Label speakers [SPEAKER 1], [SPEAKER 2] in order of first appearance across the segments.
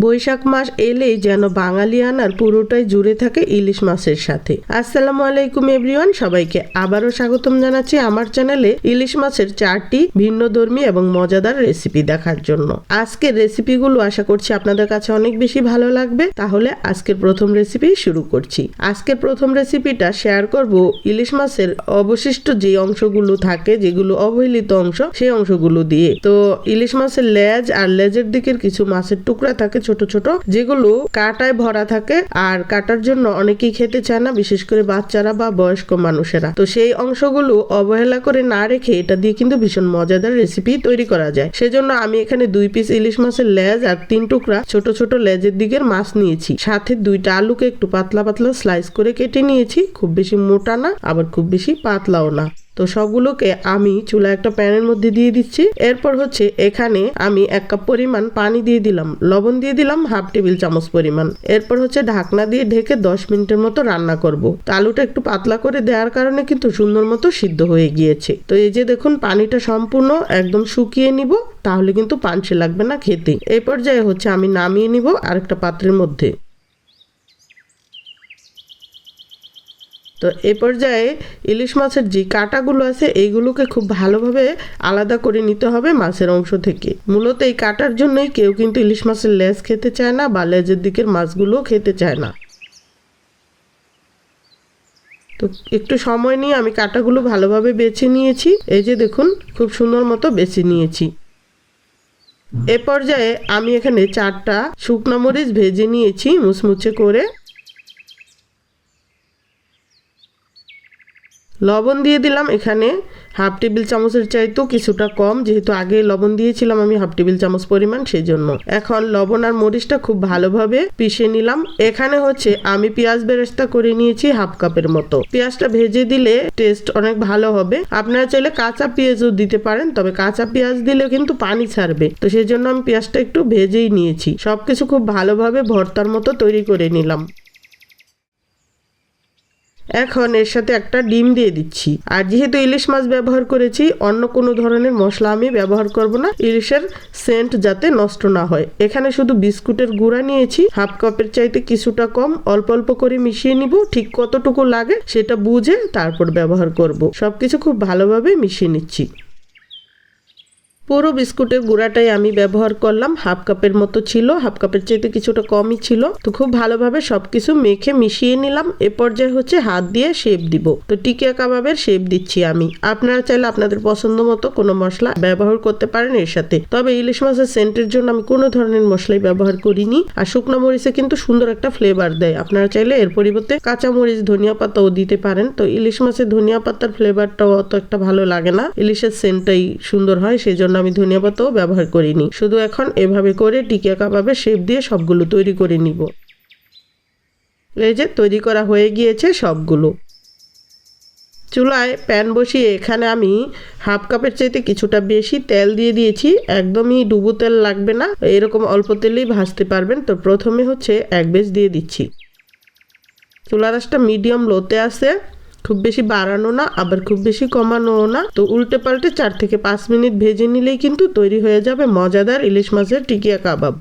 [SPEAKER 1] বৈশাখ মাস এলেই যেন বাঙালিয়ানার পুরোটাই জুড়ে থাকে ইলিশ মাছের সাথে। আসসালামু আলাইকুম এভরিওয়ান, সবাইকে আবারও স্বাগতম জানাচ্ছি আমার চ্যানেলে ইলিশ মাছের চারটি ভিন্ন ধর্মী এবং মজাদার রেসিপি দেখার জন্য। আজকের রেসিপিগুলো আশা করছি আপনাদের কাছে অনেক বেশি ভালো লাগবে। তাহলে আজকের প্রথম রেসিপি শুরু করছি। আজকের প্রথম রেসিপিটা শেয়ার করব ইলিশ মাছের অবশিষ্ট যে অংশগুলো থাকে, যেগুলো অবহেলিত অংশ, সেই অংশগুলো দিয়ে। তো ইলিশ মাছের লেজ আর লেজের দিকের কিছু মাছের টুকরা থাকে ছোট ছোট, যেগুলো কাটায় ভরা থাকে আর কাটার জন্য অনেকেই খেতে চায় না, বিশেষ করে বাচ্চারা বা বয়স্ক মানুষেরা। তো সেই অংশগুলো অবহেলা করে না রেখে এটা দিয়ে কিন্তু ভীষণ মজাদার রেসিপি তৈরি করা যায়। সেজন্য আমি এখানে দুই পিস ইলিশ মাছের লেজ আর তিন টুকরা ছোট ছোট লেজের দিকের মাছ নিয়েছি। সাথে দুইটা আলুকে একটু পাতলা পাতলা স্লাইস করে কেটে নিয়েছি, খুব বেশি মোটা না, আবার খুব বেশি পাতলাও না। তো সবগুলোকে আমি চুলা একটা প্যানের মধ্যে দিয়ে দিচ্ছি। এরপর হচ্ছে এখানে আমি এক কাপ পরিমাণ পানি দিয়ে দিলাম। লবণ দিয়ে দিলাম হাফ টেবিল চামচ পরিমাণ। এরপর হচ্ছে ঢাকনা দিয়ে ঢেকে দশ মিনিটের মতো রান্না করব। তো আলুটা একটু পাতলা করে দেওয়ার কারণে কিন্তু সুন্দর মতো সিদ্ধ হয়ে গিয়েছে। তো এই যে দেখুন পানিটা সম্পূর্ণ একদম শুকিয়ে নিব, তাহলে কিন্তু পাঞ্চে লাগবে না খেতে। এই পর্যায়ে হচ্ছে আমি নামিয়ে নিব আরেকটা পাত্রের মধ্যে। তো এ পর্যায়ে ইলিশ মাছের যে কাঁটাগুলো আছে, এইগুলোকে খুব ভালোভাবে আলাদা করে নিতে হবে মাছের অংশ থেকে। মূলত এই কাটার জন্যই কেউ কিন্তু ইলিশ মাছের লেজ খেতে চায় না বা লেজের দিকের মাছগুলো খেতে চায় না। তো একটু সময় নিয়ে আমি কাটাগুলো ভালোভাবে বেছে নিয়েছি। এই যে দেখুন, খুব সুন্দর মতো বেছে নিয়েছি। এ পর্যায়ে আমি এখানে চারটা শুকনো মরিচ ভেজে নিয়েছি মুচমুচে করে। লবণ দিয়ে দিলাম এখানে হাফ টেবিল চামচের চাইতেও কিছুটা কম, যেহেতু আগে লবণ দিয়েছিলাম আমি হাফ টেবিল চামচ পরিমাণ সেই জন্য এখন লবণ আর মরিচটা খুব ভালোভাবে পিষে নিলাম। এখানে হচ্ছে আমি পেঁয়াজ বেরেস্তা করে নিয়েছি হাফ কাপের মতো। পেঁয়াজটা ভেজে দিলে টেস্ট অনেক ভালো হবে। আপনারা চাইলে কাঁচা পেঁয়াজও দিতে পারেন, তবে কাঁচা পেঁয়াজ দিলে কিন্তু পানি ছাড়বে। তো সেই জন্য আমি পেঁয়াজটা একটু ভেজেই নিয়েছি। সবকিছু খুব ভালোভাবে ভর্তার মতো তৈরি করে নিলাম। এখন এর সাথে একটা ডিম দিয়ে দিচ্ছি। আর যেহেতু ইলিশ মাছ ব্যবহার করেছি, অন্য কোনো ধরনের মশলা আমি ব্যবহার করব না। ইলিশের সেন্ট যাতে নষ্ট না হয়। এখানে শুধু বিস্কুটের গুঁড়া নিয়েছি। হাফ কাপের চাইতে কিছুটা কম, অল্প অল্প করে মিশিয়ে নিব। ঠিক কতটুকু লাগে সেটা বুঝে তারপর ব্যবহার করব। সবকিছু খুব ভালোভাবে মিশিয়ে নিচ্ছি। পুরো বিস্কুটের গুঁড়াটাই আমি ব্যবহার করলাম। হাফ কাপের মতো ছিল, হাফ কাপের চাইতে কিছুটা কমই ছিল। তো খুব ভালোভাবে সবকিছু মেখে মিশিয়ে নিলাম। এ পর্যায়ে হচ্ছে হাত দিয়ে শেপ দিব। তো টিকিয়া কাবাবের শেপ দিচ্ছি আমি। আপনারা চাইলে আপনাদের পছন্দ মতো কোনো মশলা ব্যবহার করতে পারেন এর সাথে। তবে ইলিশ মাছের সেন্টের জন্য আমি কোনো ধরনের মশলাই ব্যবহার করিনি। আর শুকনো মরিচে কিন্তু সুন্দর একটা ফ্লেভার দেয়। আপনারা চাইলে এর পরিবর্তে কাঁচা মরিচ, ধনিয়া পাতাও দিতে পারেন। তো ইলিশ মাছের ধনিয়া পাতার ফ্লেভারটাও অত একটা ভালো লাগে না। ইলিশের সেন্টটাই সুন্দর হয় সেই জন্য আমি ধনিয়া পাতাও ব্যবহার করিনি। শুধু এখন এভাবে করে টিকিয়া কাবাবে শেপ দিয়ে সবগুলো তৈরি করে নিব। এই যে তৈরি করা হয়ে গিয়েছে সবগুলো। চুলায় প্যান বসিয়ে এখানে আমি হাফ কাপের চাইতে কিছুটা বেশি তেল দিয়ে দিয়েছি। একদমই ডুবো তেল লাগবে না। এরকম অল্প তেলেই ভাজতে পারবেন। তো প্রথমে হচ্ছে এক বেজ দিয়ে দিচ্ছি। চুলা রাসটা মিডিয়াম লোতে আছে। খুব বেশি বাড়ানো না, আবার খুব বেশি কমানোও না। তো উল্টে পাল্টে চার থেকে পাঁচ মিনিট ভেজে নিলেই কিন্তু তৈরি হয়ে যাবে মজাদার ইলিশ মাছের টিকিয়া কাবাব।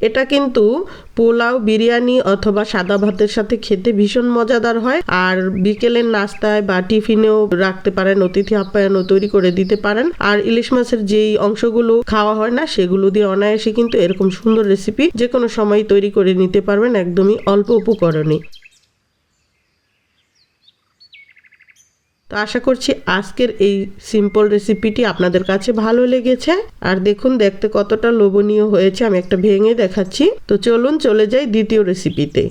[SPEAKER 1] এটা কিন্তু পোলাও, বিরিয়ানি অথবা সাদা ভাতের সাথে খেতে ভীষণ মজাদার হয়। আর বিকেলের নাস্তায় বা টিফিনেও রাখতে পারেন, অতিথি আপ্যায়নও তৈরি করে দিতে পারেন। আর ইলিশ মাছের যেই অংশগুলো খাওয়া হয় না, সেগুলো দিয়ে অনায়াসে কিন্তু এরকম সুন্দর রেসিপি যে কোনো সময় তৈরি করে নিতে পারবেন একদমই অল্প উপকরণে। তো আশা করছি আজকের এই সিম্পল রেসিপিটি আপনাদের কাছে ভালো লেগেছে। আর দেখুন, দেখতে কতটা লোভনীয় হয়েছে। আমি একটা ভেঙে দেখাচ্ছি। তো চলুন, চলে যাই দ্বিতীয় রেসিপিতে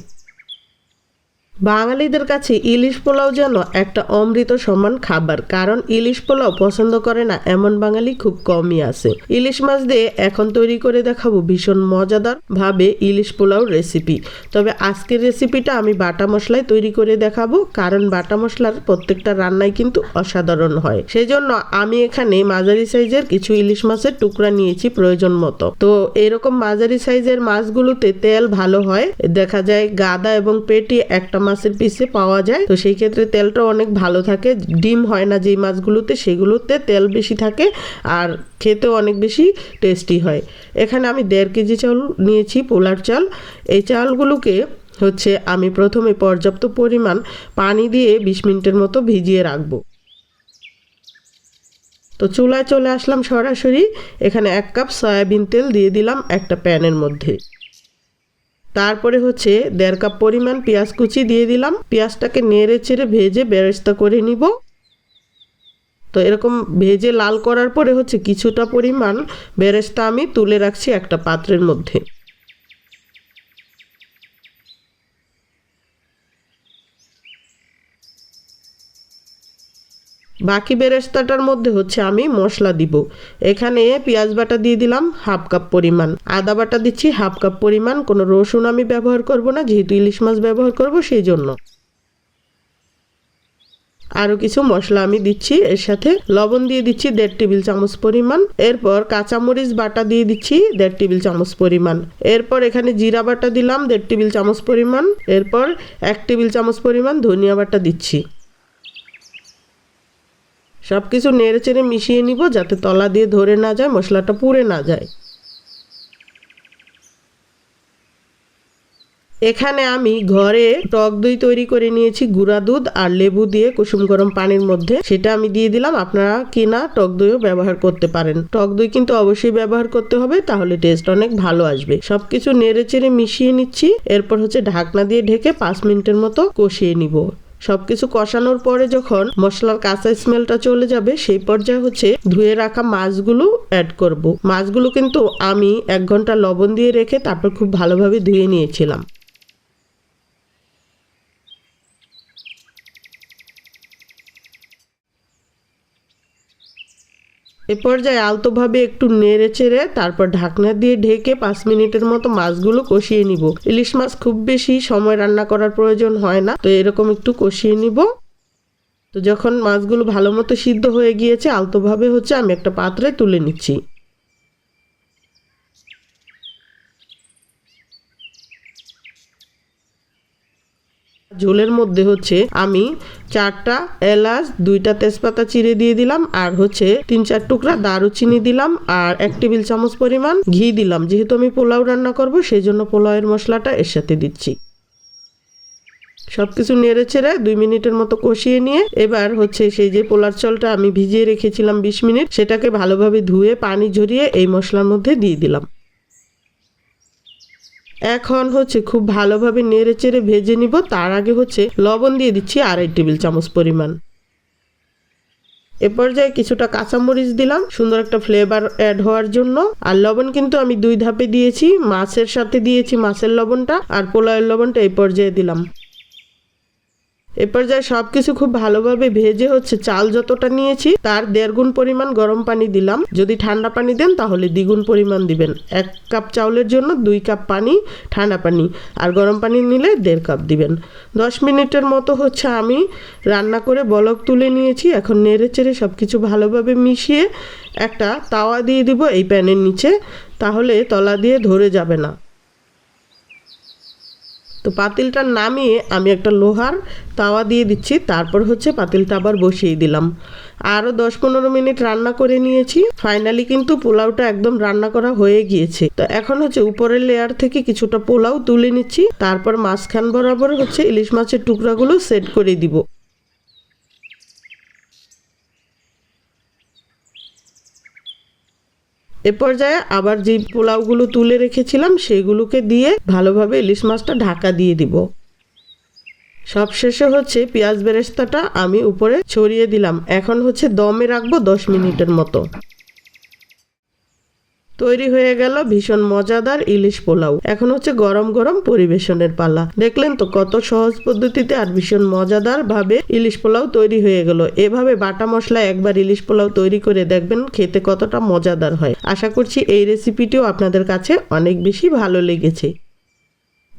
[SPEAKER 1] বাঙালিদের কাছে ইলিশ পোলাও যেন একটা অমৃত সমান খাবার, কারণ ইলিশ পোলাও পছন্দ করে না এমন বাঙালি খুব কমই আছে। ইলিশ মাছ দিয়ে এখন তৈরি করে দেখাবো ভীষণ মজাদার ভাবে ইলিশ পোলাও রেসিপি তবে আজকের রেসিপিটা আমি বাটা মশলায় তৈরি করে দেখাবো, কারণ বাটা মশলার প্রত্যেকটা রান্নাই কিন্তু অসাধারণ হয়। সেই জন্য আমি এখানে মাঝারি সাইজের কিছু ইলিশ মাছের টুকরা নিয়েছি প্রয়োজন মতো। তো এরকম মাঝারি সাইজের মাছগুলোতে তেল ভালো হয়, দেখা যায় গাদা এবং পেটি একটা মাছের পিসে পাওয়া যায়। তো সেই ক্ষেত্রে তেলটা অনেক ভালো থাকে। ডিম হয় না যেই মাছগুলোতে, সেগুলোতে তেল বেশি থাকে আর খেতেও অনেক বেশি টেস্টি হয়। এখানে আমি দেড় কেজি চাল নিয়েছি, পোলার চাল। এই চালগুলোকে হচ্ছে আমি প্রথমে পর্যাপ্ত পরিমাণ পানি দিয়ে বিশ মিনিটের মতো ভিজিয়ে রাখব। তো চুলায় চলে আসলাম সরাসরি। এখানে এক কাপ সয়াবিন তেল দিয়ে দিলাম একটা প্যানের মধ্যে। তারপরে হচ্ছে দেড় কাপ পরিমাণ পেঁয়াজ কুচি দিয়ে দিলাম। পেঁয়াজটাকে নেড়ে চেড়ে ভেজে বেরেস্তা করে নিব। তো এরকম ভেজে লাল করার পরে হচ্ছে কিছুটা পরিমাণ বেরেস্তা আমি তুলে রাখছি একটা পাত্রের মধ্যে। বাকি বেরেস্তাটার মধ্যে হচ্ছে আমি মশলা দিব। এখানে পেঁয়াজ বাটা দিয়ে দিলাম হাফ কাপ পরিমাণ। আদা বাটা দিচ্ছি হাফ কাপ পরিমাণ। কোনো রসুন আমি ব্যবহার করব না, যেহেতু ইলিশ মাছ ব্যবহার করব সেই জন্য আরও কিছু মশলা আমি দিচ্ছি। এর সাথে লবণ দিয়ে দিচ্ছি দেড় টেবিল চামচ পরিমাণ। এরপর কাঁচামরিচ বাটা দিয়ে দিচ্ছি দেড় টেবিল চামচ পরিমাণ। এরপর এখানে জিরা বাটা দিলাম দেড় টেবিল চামচ পরিমাণ। এরপর এক টেবিল চামচ পরিমাণ ধনিয়া বাটা দিচ্ছি। সব কিছু নেড়ে চেড়ে মিশিয়ে নিব যাতে তলা দিয়ে ধরে না যায়, মশলাটা পুড়ে না যায়। এখানে আমি ঘরে টক দই তৈরি করে নিয়েছি, গুঁড়া দুধ আর লেবু দিয়ে কুসুম গরম পানির মধ্যে। সেটা আমি দিয়ে দিলাম, আপনারা কিনা টক দইও ব্যবহার করতে পারেন। টক দই কিন্তু অবশ্যই ব্যবহার করতে হবে, তাহলে টেস্ট অনেক ভালো আসবে। সবকিছু নেড়ে চেড়ে মিশিয়ে নিচ্ছি, এরপর হচ্ছে ঢাকনা দিয়ে ঢেকে পাঁচ মিনিটের মতো কষিয়ে নিব। সবকিছু কষানোর পরে যখন মশলার কাঁচা স্মেলটা চলে যাবে, সেই পর্যায়ে হচ্ছে ধুয়ে রাখা মাছগুলো অ্যাড করব। মাছগুলো কিন্তু আমি এক ঘণ্টা লবণ দিয়ে রেখে তারপর খুব ভালোভাবে ধুয়ে নিয়েছিলাম এ পর্যায়ে আলতোভাবে একটু নেড়ে চেড়ে তারপর ঢাকনা দিয়ে ঢেকে পাঁচ মিনিটের মতো মাছগুলো কষিয়ে নিব। ইলিশ মাছ খুব বেশি সময় রান্না করার প্রয়োজন হয় না, তো এরকম একটু কষিয়ে নিব। তো যখন মাছগুলো ভালো মতো সিদ্ধ হয়ে গিয়েছে, আলতোভাবে হচ্ছে আমি একটা পাত্রে তুলে নিচ্ছি। ঝোলের মধ্যে হচ্ছে আমি চারটা এলাচ, দুইটা তেজপাতা চিড়ে দিয়ে দিলাম, আর হচ্ছে তিন চার টুকরা দারুচিনি দিলাম, আর এক টেবিল চামচ পরিমাণ ঘি দিলাম। যেহেতু আমি পোলাও রান্না করব সেই জন্য পোলাওয়ের মশলাটা এর সাথে দিচ্ছি। সবকিছু নেড়ে ছেড়ে দুই মিনিটের মতো কষিয়ে নিয়ে, এবার হচ্ছে সেই যে পোলার চলটা আমি ভিজিয়ে রেখেছিলাম বিশ মিনিট, সেটাকে ভালোভাবে ধুয়ে, পানি ঝরিয়ে এই মশলার মধ্যে দিয়ে দিলাম। এখন হচ্ছে খুব ভালোভাবে নেড়ে চেড়ে ভেজে নিব। তার আগে হচ্ছে লবণ দিয়ে দিচ্ছি আড়াই টেবিল চামচ পরিমাণ। এ পর্যায়ে কিছুটা কাঁচামরিচ দিলাম, সুন্দর একটা ফ্লেভার অ্যাড হওয়ার জন্য। আর লবণ কিন্তু আমি দুই ধাপে দিয়েছি, মাছের সাথে দিয়েছি মাছের লবণটা, আর পোলাওয়ের লবণটা এই পর্যায়ে দিলাম। এ পর্যায়ে সব কিছু খুব ভালোভাবে ভেজে হচ্ছে চাল যতটা নিয়েছি, তার দেড় গুণ পরিমাণ গরম পানি দিলাম। যদি ঠান্ডা পানি দেন তাহলে দ্বিগুণ পরিমাণ দিবেন। এক কাপ চাউলের জন্য দুই কাপ পানি, ঠান্ডা পানি। আর গরম পানি নিলে দেড় কাপ দিবেন। দশ মিনিটের মতো হচ্ছে আমি রান্না করে বলক তুলে নিয়েছি। এখন নেড়ে চেড়ে সব কিছু ভালোভাবে মিশিয়ে একটা তাওয়া দিয়ে দিব এই প্যানের নিচে। তাহলে তলা দিয়ে ধরে যাবে না। তো পাতিলটা নামিয়ে আমি একটা লোহার তাওয়া দিয়ে দিচ্ছি, তারপর হচ্ছে পাতিলটা আবার বসিয়ে দিলাম। আরও দশ পনেরো মিনিট রান্না করে নিয়েছি। ফাইনালি কিন্তু পোলাওটা একদম রান্না করা হয়ে গিয়েছে। তো এখন হচ্ছে উপরের লেয়ার থেকে কিছুটা পোলাও তুলে নিচ্ছি, তারপর মাঝখান বরাবর হচ্ছে ইলিশ মাছের টুকরাগুলো সেট করে দিব। এ পর্যায়ে আবার যে পোলাওগুলো তুলে রেখেছিলাম, সেগুলোকে দিয়ে ভালোভাবে ইলিশ মাছটা ঢাকা দিয়ে দিব। সব শেষে হচ্ছে পেঁয়াজ বেরেস্তাটা আমি উপরে ছড়িয়ে দিলাম। এখন হচ্ছে দমে রাখব দশ মিনিটের মতো। তৈরি হয়ে গেল ভীষণ মজাদার ইলিশ পোলাও। এখন হচ্ছে গরম গরম পরিবেশনের পালা। দেখলেন তো কত সহজ পদ্ধতিতে আর ভীষণ মজাদার ভাবে ইলিশ পোলাও তৈরি হয়ে গেল। এভাবে বাটা মশলা একবার ইলিশ পোলাও তৈরি করে দেখবেন, খেতে কতটা মজাদার হয়। আশা করছি এই রেসিপিটিও আপনাদের কাছে অনেক বেশি ভালো লেগেছে।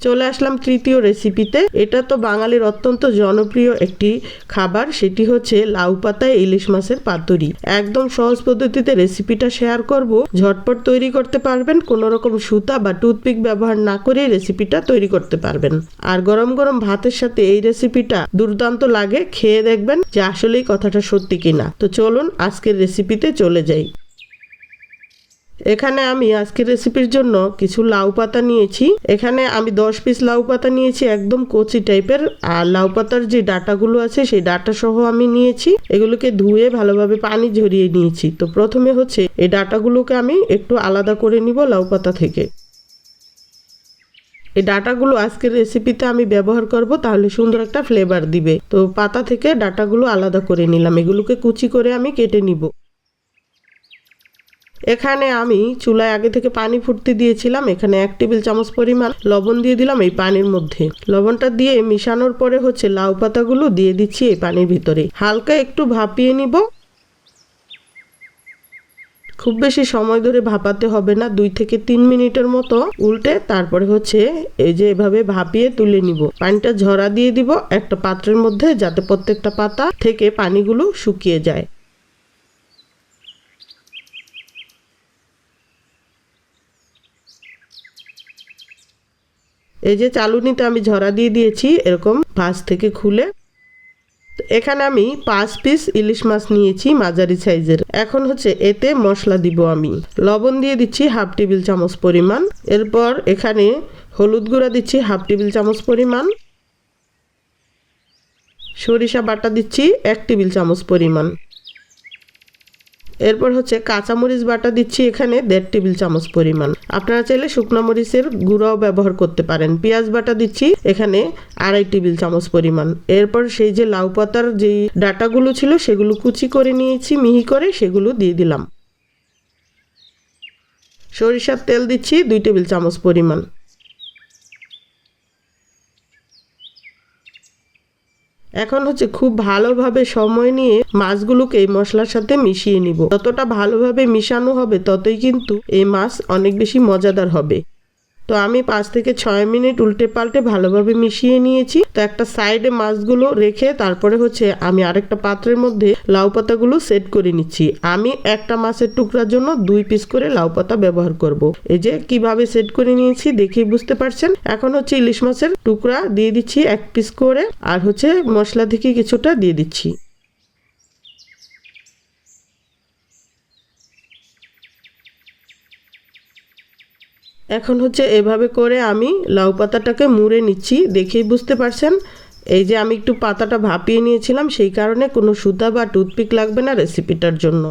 [SPEAKER 1] চলে আসলাম তৃতীয় রেসিপিতে এটা তো বাঙালির অত্যন্ত জনপ্রিয় একটি খাবার, সেটি হচ্ছে লাউ পাতায় ইলিশ মাছের পাতুরি। একদম সহজ পদ্ধতিতে রেসিপিটা শেয়ার করব। ঝটপট তৈরি করতে পারবেন, কোনো রকম সুতা বা টুথপিক ব্যবহার না করে রেসিপিটা তৈরি করতে পারবেন। আর গরম গরম ভাতের সাথে এই রেসিপিটা দুর্দান্ত লাগে, খেয়ে দেখবেন যে আসলেই কথাটা সত্যি কিনা। তো চলুন আজকের রেসিপিতে চলে যাই। এখানে আমি আজকের রেসিপির জন্য কিছু লাউ পাতা নিয়েছি। এখানে আমি দশ পিস লাউ পাতা নিয়েছি, একদম কচি টাইপের আর লাউ পাতার যে ডাটাগুলো আছে, সেই ডাটা সহ আমি নিয়েছি। এগুলোকে ধুয়ে ভালোভাবে পানি ঝরিয়ে নিয়েছি। তো প্রথমে হচ্ছে এই ডাটাগুলোকে আমি একটু আলাদা করে নিব লাউ পাতা থেকে। এই ডাটাগুলো আজকের রেসিপিতে আমি ব্যবহার করব, তাহলে সুন্দর একটা ফ্লেভার দিবে। তো পাতা থেকে ডাটাগুলো আলাদা করে নিলাম। এগুলোকে কুচি করে আমি কেটে নিব। এখানে আমি চুলায় আগে থেকে পানি ফুটতে দিয়েছিলাম, এখানে এক টেবিল চামচ পরিমাণ লবণ দিয়ে দিলাম এই পানির মধ্যে। লবণটা দিয়ে মিশানোর পরে হচ্ছে লাউ পাতাগুলো দিয়ে দিচ্ছি এই পানির ভিতরে। হালকা একটু ভাপিয়ে নিব। খুব বেশি সময় ধরে ভাপাতে হবে না, দুই থেকে তিন মিনিটের মতো উল্টে তারপরে হচ্ছে এই যে এভাবে ভাপিয়ে তুলে নিব। পানিটা ঝরা দিয়ে দিব একটা পাত্রের মধ্যে যাতে প্রত্যেকটা পাতা থেকে পানিগুলো শুকিয়ে যায়। এই যে চালুনিতে আমি ঝরা দিয়ে দিয়েছি এরকম ভাঁজ থেকে খুলে। এখানে আমি পাঁচ পিস ইলিশ মাছ নিয়েছি মাঝারি সাইজের। এখন হচ্ছে এতে মশলা দিব আমি। লবণ দিয়ে দিচ্ছি হাফ টেবিল চামচ পরিমাণ। এরপর এখানে হলুদ গুঁড়া দিচ্ছি হাফ টেবিল চামচ পরিমাণ। সরিষা বাটা দিচ্ছি এক টেবিল চামচ পরিমাণ। এরপর হচ্ছে কাঁচামরিচ বাটা দিচ্ছি এখানে দেড় টেবিল চামচ পরিমাণ। আপনারা চাইলে শুকনো মরিচের গুঁড়াও ব্যবহার করতে পারেন। পেঁয়াজ বাটা দিচ্ছি এখানে আড়াই টেবিল চামচ পরিমাণ। এরপর সেই যে লাউ পাতার যেই ডাটাগুলো ছিল সেগুলো কুচি করে নিয়েছি, মিহি করে সেগুলো দিয়ে দিলাম। সরিষার তেল দিচ্ছি দুই টেবিল চামচ পরিমাণ। এখন হচ্ছে খুব ভালোভাবে সময় নিয়ে মাছগুলোকে এই মশলার সাথে মিশিয়ে নিব। যতটা ভালোভাবে মিশানো হবে, ততই কিন্তু এই মাছ অনেক বেশি মজাদার হবে। তো আমি পাঁচ থেকে ছয় মিনিট উল্টে পাল্টে ভালোভাবে মিশিয়ে নিয়েছি। তো একটা সাইডে মাছগুলো রেখে তারপরে হচ্ছে আমি আরেকটা পাত্রের মধ্যে লাউ পাতাগুলো সেট করে নিচ্ছি। আমি একটা মাছের টুকরার জন্য দুই পিস করে লাউ পাতা ব্যবহার করব। এই যে কীভাবে সেট করে নিয়েছি দেখেই বুঝতে পারছেন। এখন হচ্ছে ইলিশ মাছের টুকরা দিয়ে দিচ্ছি এক পিস করে। আর হচ্ছে মশলা থেকে কিছুটা দিয়ে দিচ্ছি। এখন হচ্ছে এভাবে করে আমি লাউ পাতাটাকে মুড়ে নিচ্ছি, দেখেই বুঝতে পারছেন? এই যে আমি একটু পাতাটা ভাপিয়ে নিয়েছিলাম, সেই কারণে কোনো সুতা বা টুথপিক লাগবে না রেসিপিটার জন্য।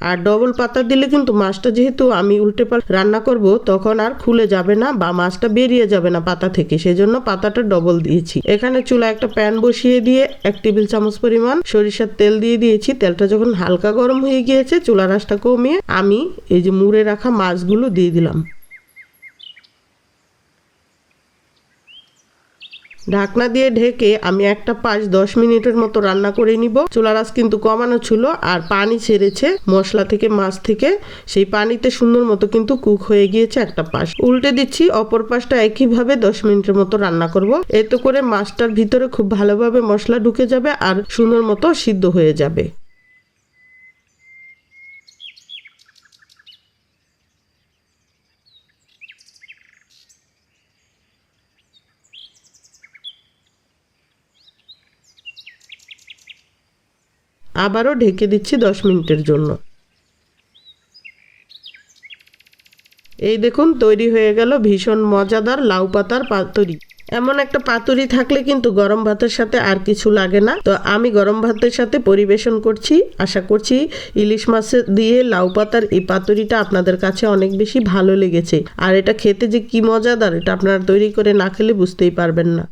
[SPEAKER 1] আর ডবল পাতা দিলে কিন্তু মাছটা যেহেতু আমি উল্টে পাল রান্না করব, তখন আর খুলে যাবে না বা মাছটা বেরিয়ে যাবে না পাতা থেকে, সেজন্য পাতাটা ডবল দিয়েছি। এখানে চুলা একটা প্যান বসিয়ে দিয়ে এক টেবিল চামচ পরিমাণ সরিষার তেল দিয়ে দিয়েছি। তেলটা যখন হালকা গরম হয়ে গিয়েছে চুলার আঁচটা কমিয়ে আমি এই যে মুড়ে রাখা মাছগুলো দিয়ে দিলাম। ঢাকনা দিয়ে ঢেকে আমি একটা পাঁচ দশ মিনিটের মতো রান্না করে নিব। চুলার আঁচ কিন্তু কমানো ছিল আর পানি ছেড়েছে মশলা থেকে, মাছ থেকে। সেই পানিতে সুন্দর মতো কিন্তু কুক হয়ে গিয়েছে একটা পাশ। উল্টে দিচ্ছি, অপর পাশটা একইভাবে দশ মিনিটের মতো রান্না করব। এতে করে মাছটার ভিতরে খুব ভালোভাবে মশলা ঢুকে যাবে আর সুন্দর মতো সিদ্ধ হয়ে যাবে। আবারও ঢেকে দিচ্ছি দশ মিনিটের জন্য। এই দেখুন, তৈরি হয়ে গেল ভীষণ মজাদার লাউ পাতার পাতুরি। এমন একটা পাতুরি থাকলে কিন্তু গরম ভাতের সাথে আর কিছু লাগে না। তো আমি গরম ভাতের সাথে পরিবেশন করছি, আশা করছি ইলিশ মাছের দিয়ে লাউ পাতার এই পাতুরিটা আপনাদের কাছে অনেক বেশি ভালো লেগেছে। আর এটা খেতে যে কি মজাদার, এটা আপনারা তৈরি করে না খেলে বুঝতেই পারবেন না।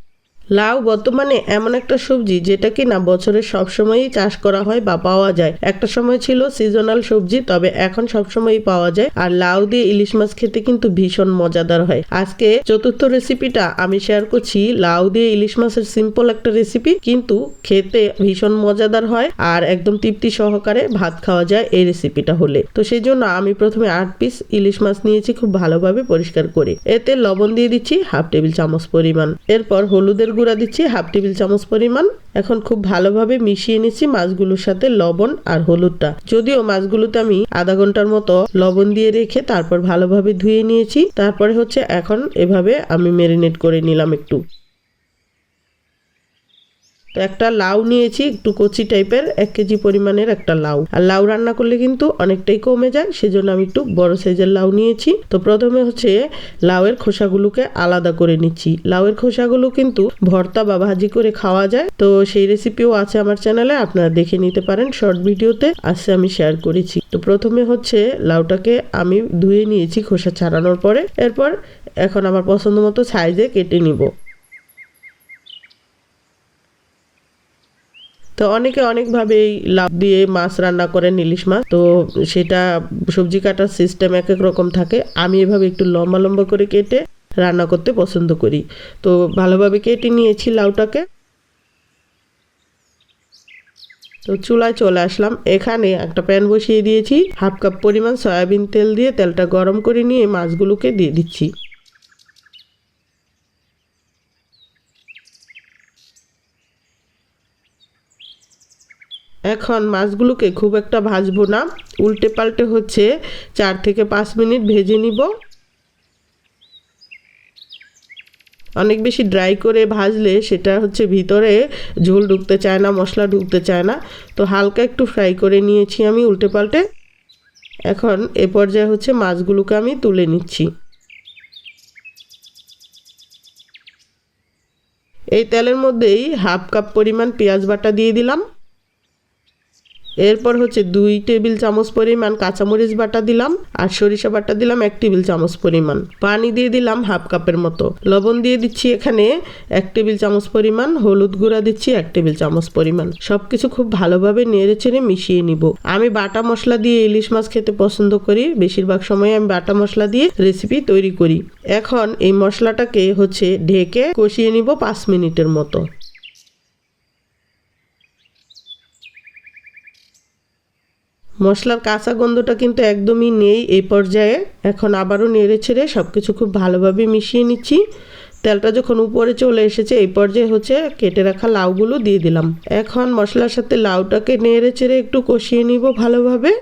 [SPEAKER 1] লাউ বর্তমানে এমন একটা সবজি যেটা কি না বছরের সব সময়ই চাষ করা হয় বা পাওয়া যায়। একটা সময় ছিল সিজনাল সবজি, তবে এখন সব সময়ই পাওয়া যায়। আর লাউ দিয়ে ইলিশ মাছ খেতে কিন্তু ভীষণ মজাদার হয়। আজকে চতুর্থ রেসিপিটা আমি শেয়ার করছি লাউ দিয়ে ইলিশ মাছের সিম্পল একটা রেসিপি কিন্তু খেতে ভীষণ মজাদার হয় আর একদম তৃপ্তি সহকারে ভাত খাওয়া যায় এই রেসিপিটা হলে। তো সেই জন্য আমি প্রথমে আট পিস ইলিশ মাছ নিয়েছি খুব ভালোভাবে পরিষ্কার করে। এতে লবণ দিয়ে দিচ্ছি হাফ টেবিল চামচ পরিমাণ। এরপর হলুদের গুঁড়া দিচ্ছি হাফ টেবিল চামচ পরিমাণ। এখন খুব ভালোভাবে মিশিয়ে নিচ্ছি মাছগুলোর সাথে লবণ আর হলুদটা। যদিও মাছগুলোতে আমি আধা ঘণ্টার মতো লবণ দিয়ে রেখে তারপর ভালোভাবে ধুয়ে নিয়েছি। তারপরে হচ্ছে এখন এভাবে আমি মেরিনেট করে নিলাম একটু। তো একটা লাউ নিয়েছি, একটু কচি টাইপের, এক কেজি পরিমাণের একটা লাউ। আর লাউ রান্না করলে কিন্তু অনেকটাই কমে যায়, সেজন্য আমি একটু বড় সাইজের লাউ নিয়েছি। তো প্রথমে হচ্ছে লাউয়ের খোসাগুলোকে আলাদা করে নিচ্ছি। লাউয়ের খোসাগুলো কিন্তু ভর্তা বা ভাজি করে খাওয়া যায়। তো সেই রেসিপিও আছে আমার চ্যানেলে, আপনারা দেখে নিতে পারেন শর্ট ভিডিওতে আজকে আমি শেয়ার করেছি। তো প্রথমে হচ্ছে লাউটাকে আমি ধুয়ে নিয়েছি খোসা ছাড়ানোর পরে। এরপর এখন আমার পছন্দ মতো সাইজে কেটে নিব। তো অনেকে অনেকভাবে এই লাভ দিয়ে মাছ রান্না করেন ইলিশ মাছ। তো সেটা সবজি কাটার সিস্টেম এক এক রকম থাকে। আমি এভাবে একটু লম্বা লম্বা করে কেটে রান্না করতে পছন্দ করি। তো ভালোভাবে কেটে নিয়েছি লাউটাকে। তো চুলায় চলে আসলাম। এখানে একটা প্যান বসিয়ে দিয়েছি। হাফ কাপ পরিমাণ সয়াবিন তেল দিয়ে তেলটা গরম করে নিয়ে মাছগুলোকে দিয়ে দিচ্ছি। এখন মাছগুলোকে খুব একটা ভাজবো না। উল্টে পাল্টে হচ্ছে চার থেকে পাঁচ মিনিট ভেজে নিব। অনেক বেশি ড্রাই করে ভাজলে সেটা হচ্ছে ভিতরে ঝোল ঢুকতে চায় না, মশলা ঢুকতে চায় না। তো হালকা একটু ফ্রাই করে নিয়েছি আমি উল্টে পাল্টে। এখন এ পর্যায়ে হচ্ছে মাছগুলোকে আমি তুলে নিচ্ছি। এই তেলের মধ্যেই হাফ কাপ পরিমাণ পেঁয়াজ বাটা দিয়ে দিলাম। এরপর হচ্ছে দুই টেবিল চামচ পরিমাণ কাঁচামরিচ বাটা দিলাম আর সরিষা বাটা দিলাম এক টেবিল চামচ পরিমাণ। পানি দিয়ে দিলাম হাফ কাপের মতো। লবণ দিয়ে দিচ্ছি এখানে এক টেবিল চামচ পরিমাণ। হলুদ গুঁড়া দিচ্ছি এক টেবিল চামচ পরিমাণ। সবকিছু খুব ভালোভাবে নেড়ে চেড়ে মিশিয়ে নিব। আমি বাটা মশলা দিয়ে ইলিশ মাছ খেতে পছন্দ করি। বেশিরভাগ সময় আমি বাটা মশলা দিয়ে রেসিপি তৈরি করি। এখন এই মশলাটাকে হচ্ছে ঢেকে কষিয়ে নিব পাঁচ মিনিটের মতো। মশলার কাঁচা গন্ধটা কিন্তু একদমই নেই এই পর্যায়ে। এখন আবারও নেড়ে ছেড়ে সব কিছু খুব ভালোভাবে মিশিয়ে নিচ্ছি। তেলটা যখন উপরে চলে এসেছে, এই পর্যায়ে হচ্ছে কেটে রাখা লাউগুলো দিয়ে দিলাম। এখন মশলার সাথে লাউটাকে নেড়ে চেড়ে একটু কষিয়ে নিব ভালোভাবে।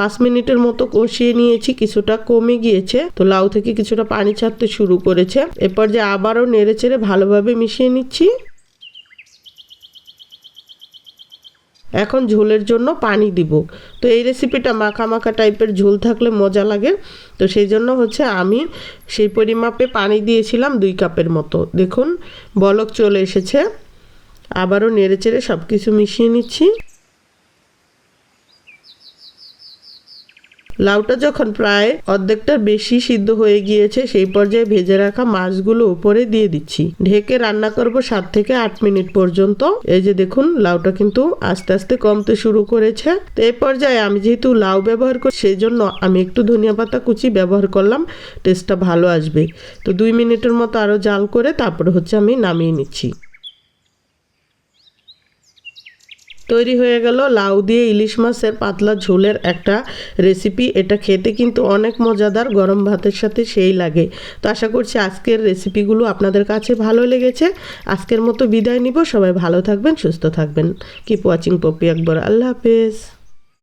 [SPEAKER 1] পাঁচ মিনিটের মতো কষিয়ে নিয়েছি, কিছুটা কমে গিয়েছে। তো লাউ থেকে কিছুটা পানি ছাড়তে শুরু করেছে। এরপর যে আবারও নেড়ে চেড়ে ভালোভাবে মিশিয়ে নিচ্ছি। এখন ঝোলের জন্য পানি দিব। তো এই রেসিপিটা মাখা মাখা টাইপের ঝোল থাকলে মজা লাগে। তো সেই জন্য হচ্ছে আমি সেই পরিমাপে পানি দিয়েছিলাম দুই কাপের মতো। দেখুন, বলক চলে এসেছে। আবারও নেড়ে চেড়ে সব কিছু মিশিয়ে নিচ্ছি। লাউটা যখন প্রায় অর্ধেকটা বেশি সিদ্ধ হয়ে গিয়েছে, সেই পর্যায়ে ভেজে রাখা মাছগুলো উপরে দিয়ে দিচ্ছি। ঢেকে রান্না করব সাত থেকে আট মিনিট পর্যন্ত। এই যে দেখুন, লাউটা কিন্তু আস্তে আস্তে কমতে শুরু করেছে। তো এই পর্যায়ে আমি যেহেতু লাউ ব্যবহার করি সেই জন্য আমি একটু ধনিয়া পাতা কুচি ব্যবহার করলাম। টেস্টটা ভালো আসবে। তো দুই মিনিটের মতো আরও জাল করে তারপরে হচ্ছে আমি নামিয়ে নিচ্ছি। তৈরি হয়ে গেল লাউ দিয়ে ইলিশ মাছের পাতলা ঝোলের একটা রেসিপি এটা খেতে কিন্তু অনেক মজাদার, গরম ভাতের সাথে সেই লাগে। তো আশা করছি আজকের রেসিপিগুলো আপনাদের কাছে ভালো লেগেছে। আজকের মতো বিদায় নিব। সবাই ভালো থাকবেন, সুস্থ থাকবেন। কিপ ওয়াচিং পপি একবার আল্লাহ হাফেজ।